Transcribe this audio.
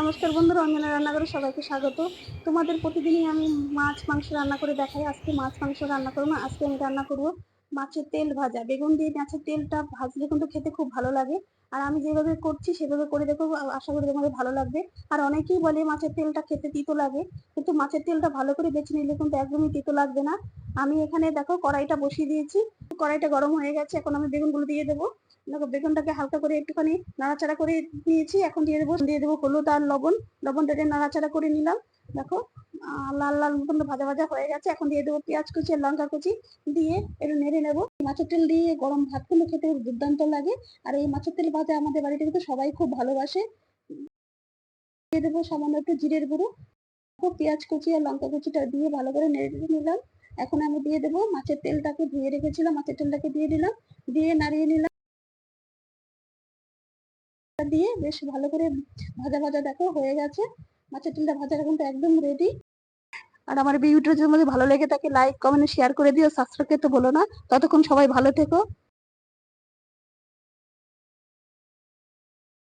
নমস্কার বন্ধুরা, অঞ্জনা রান্নাঘরে সবাইকে স্বাগত। তোমাদের প্রতিদিনই আমি মাছ, মাংস রান্না করে দেখাই। আজকে মাছ, মাংস রান্না করব না, আজকে আমি রান্না করব মাছের তেল ভাজা। বেগুন দিয়ে মাছের তেলটা ভাজলে কিন্তু খেতে খুব ভালো লাগে। আর আমি যেভাবে করছি, সেভাবে করে দেখো আশা করি তোমাদের ভালো লাগবে। আর অনেকেই বলে মাছের তেলটা খেতে তিতো লাগে, কিন্তু মাছের তেলটা ভালো করে বেছে নিলে কিন্তু একদমই তিতো লাগবে না। আমি এখানে দেখো কড়াইটা বসিয়ে দিয়েছি। কড়াইটা গরম হয়ে গেছে, এখন আমি বেগুনগুলো দিয়ে দেবো। বেগুনটাকে হালকা করে একটুখানি নাড়াচাড়া করে নিয়েছি, এখন দিয়ে দেবো দিয়ে দেবো হলুদ আর লবণ। লবণটাকে নাড়াচাড়া করে নিলাম। দেখো লাল লাল মতন ভাজা ভাজা হয়ে গেছে। এখন দিয়ে দেবো পেঁয়াজ কুচি আর লঙ্কা কুচি। দিয়ে একটু নেড়ে নেব। মাছের তেল দিয়ে গরম ভাত কিন্তু খেতে দুর্দান্ত লাগে। আর এই মাছের তেল ভাজা আমাদের বাড়িতে কিন্তু সবাই খুব ভালোবাসে। দিয়ে দেবো সামান্য একটু জিরের গুঁড়ো। পেঁয়াজ কুচি আর লঙ্কা কুচিটা দিয়ে ভালো করে নেড়ে নিলাম। এখন আমি দিয়ে দেবো মাছের তেলটাকে ধুয়ে রেখেছিলাম, মাছের তেলটাকে দিয়ে দিলাম, দিয়ে নাড়িয়ে নিলাম। দিয়ে বেশ ভালো করে ভাজা ভাজা দেখো, হয়ে গেছে। মাছের তেলটা ভাজার এখন তো একদম রেডি আর আমার ভিডিওটা যদি ভালো লেগে থাকে লাইক কমেন্ট শেয়ার করে দিও। সাবস্ক্রাইব করতে বলো না। ততক্ষণ সবাই ভালো থেকো।